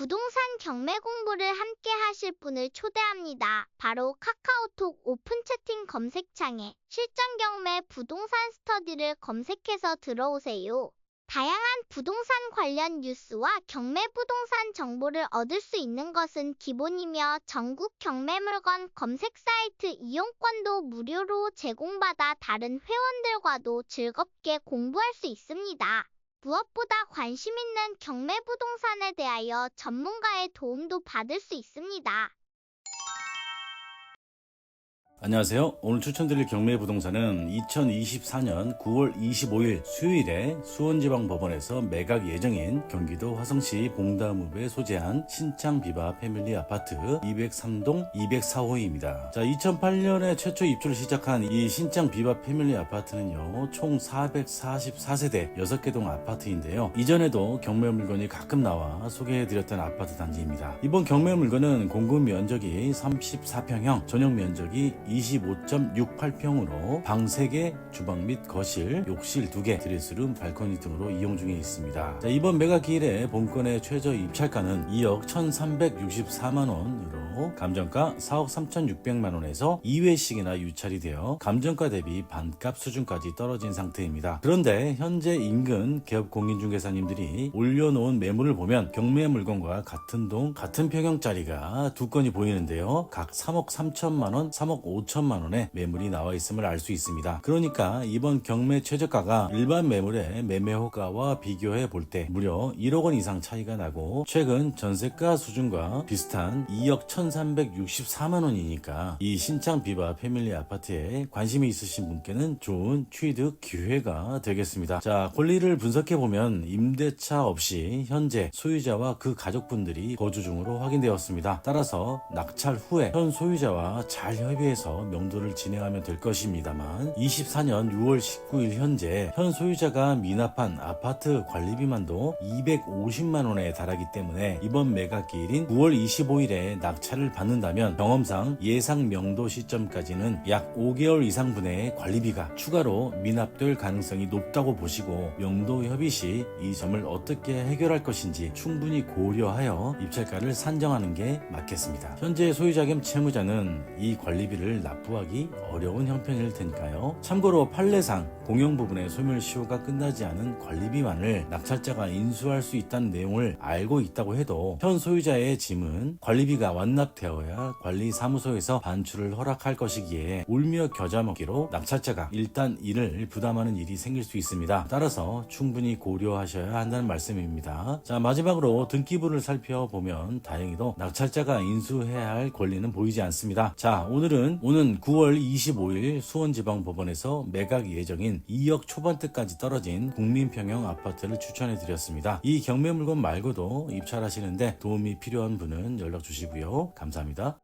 부동산 경매 공부를 함께 하실 분을 초대합니다. 바로 카카오톡 오픈 채팅 검색창에 실전 경매 부동산 스터디를 검색해서 들어오세요. 다양한 부동산 관련 뉴스와 경매 부동산 정보를 얻을 수 있는 것은 기본이며 전국 경매 물건 검색 사이트 이용권도 무료로 제공받아 다른 회원들과도 즐겁게 공부할 수 있습니다. 무엇보다 관심 있는 경매 부동산에 대하여 전문가의 도움도 받을 수 있습니다. 안녕하세요. 오늘 추천드릴 경매 부동산은 2024년 9월 25일 수요일에 수원지방법원에서 매각 예정인 경기도 화성시 봉다무에 소재한 신창 비바 패밀리 아파트 203동 204호입니다. 자, 2008년에 최초 입주를 시작한 이 신창 비바 패밀리 아파트는요, 총 444세대 6개 동 아파트인데요. 이전에도 경매 물건이 가끔 나와 소개해드렸던 아파트 단지입니다. 이번 경매 물건은 공급 면적이 34평형, 전용 면적이 25.68평으로 방 3개, 주방 및 거실, 욕실 2개, 드레스룸, 발코니 등으로 이용 중에 있습니다. 자, 이번 매각 기일에 본건의 최저 입찰가는 2억 1,364만 원으로 감정가 4억 3,600만 원에서 2회씩이나 유찰이 되어 감정가 대비 반값 수준까지 떨어진 상태입니다. 그런데 현재 인근 개업 공인중개사님들이 올려놓은 매물을 보면 경매 물건과 같은 동, 같은 평형짜리가 두 건이 보이는데요. 각 3억 3천만 원, 3억 5 천만 원의 매물이 나와 있음을 알 수 있습니다. 그러니까 이번 경매 최저가가 일반 매물의 매매 호가와 비교해 볼 때 무려 1억 원 이상 차이가 나고 최근 전세가 수준과 비슷한 2억 1,364만 원이니까 이 신창 비바 패밀리 아파트에 관심이 있으신 분께는 좋은 취득 기회가 되겠습니다. 자, 권리를 분석해 보면 임대차 없이 현재 소유자와 그 가족분들이 거주 중으로 확인되었습니다. 따라서 낙찰 후에 현 소유자와 잘 협의해서 명도를 진행하면 될 것입니다만 24년 6월 19일 현재 현 소유자가 미납한 아파트 관리비만도 250만 원에 달하기 때문에 이번 매각 기일인 9월 25일에 낙찰을 받는다면 경험상 예상 명도 시점까지는 약 5개월 이상 분의 관리비가 추가로 미납될 가능성이 높다고 보시고 명도 협의 시 이 점을 어떻게 해결할 것인지 충분히 고려하여 입찰가를 산정하는 게 맞겠습니다. 현재 소유자 겸 채무자는 이 관리비 를 납부하기 어려운 형편일 테니까요. 참고로 판례상 공용 부분의 소멸시효가 끝나지 않은 관리비만을 낙찰자가 인수할 수 있다는 내용을 알고 있다고 해도 현 소유자의 짐은 관리비가 완납되어야 관리사무소에서 반출을 허락할 것이기에 울며 겨자 먹기로 낙찰자가 일단 이를 부담하는 일이 생길 수 있습니다. 따라서 충분히 고려하셔야 한다는 말씀입니다. 자 마지막으로 등기부를 살펴보면 다행히도 낙찰자가 인수해야 할 권리는 보이지 않습니다. 자 오늘은 오는 9월 25일 수원지방법원에서 매각 예정인 2억 초반대까지 떨어진 국민평형 아파트를 추천해 드렸습니다. 이 경매 물건 말고도 입찰하시는데 도움이 필요한 분은 연락 주시고요. 감사합니다.